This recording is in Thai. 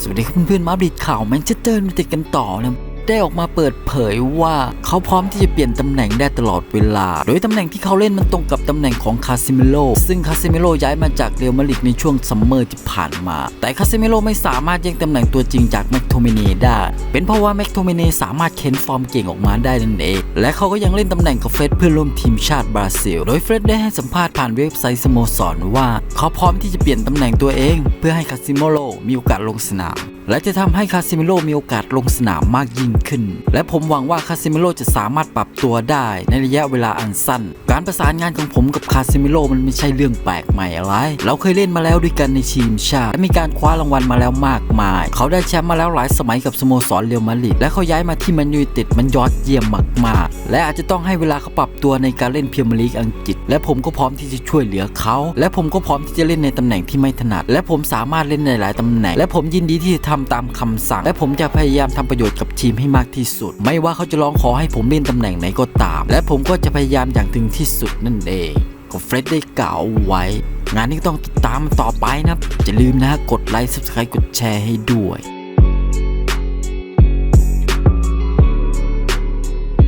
สวัสดีครับเพื่อนๆมาอัปเดตข่าวแมนเชสเตอร์ยูไนเต็ดกันต่อนะ ได้ออกมาเปิดเผยว่าเขาพร้อมที่จะเปลี่ยนตำแหน่งได้ตลอดเวลา โดยตำแหน่งที่เขาเล่นมันตรงกับตำแหน่งของคาซิเมโลซึ่งคาซิเมโลย้ายมาจากเรอัลมาดริดในช่วงซัมเมอร์ที่ผ่านมา แต่คาซิเมโลไม่สามารถแย่งตำแหน่งตัวจริงจากแม็กโทมิเนได้ เป็นเพราะว่าแม็กโทมิเนสามารถเค้นฟอร์มเก่งออกมาได้นั่นเอง และเขาก็ยังเล่นตำแหน่งกับเฟรดเพื่อนร่วมทีมชาติบราซิล โดยเฟรดได้ให้สัมภาษณ์ผ่านเว็บไซต์สโมสรว่า เขาพร้อมที่จะเปลี่ยนตำแหน่งตัวเอง เพื่อให้คาซิเมโลมีโอกาสลงสนามและจะทำให้คาซิเมโลมีโอกาสลงสนามมากยิ่งขึ้น และผมหวังว่าคาซิเมโลจะสามารถปรับตัวได้ในระยะเวลาอันสั้น การประสานงานของผมกับคาซิเมโลมันไม่ใช่เรื่องแปลกใหม่อะไร เราเคยเล่นมาแล้วด้วยกันในทีมชาติ และมีการคว้ารางวัลมาแล้วมากมาย เขาได้แชมป์มาแล้วหลายสมัยกับสโมสรเรอัลมาดริดและเขาย้ายมาที่แมนยูไนเต็ดมันยอดเยี่ยมมากๆ และอาจจะต้องให้เวลาเขาปรับตัวในการเล่นเมียร์มลีกอังกฤษ และผมก็พร้อมที่จะช่วยเหลือเขา และผมก็พร้อมที่จะเล่นในตำแหน่งที่ไม่ถนัด และผมสามารถเล่นในหลายตำแหน่ง และผมยินดีที่จะทำตามคำสั่ง และผมจะพยายามทำประโยชน์กับทีมให้มากที่สุด ไม่ว่าเขาจะร้องขอให้ผมเล่นตำแหน่งไหนก็ตาม และผมก็จะพยายามอย่างถึงที่สุดนั่นเองก็เฟรดได้กล่าวไว้ งานนี้ต้องติดตามต่อไปนะอย่าลืมนะกดไลค์ subscribe กดแชร์ให้ด้วย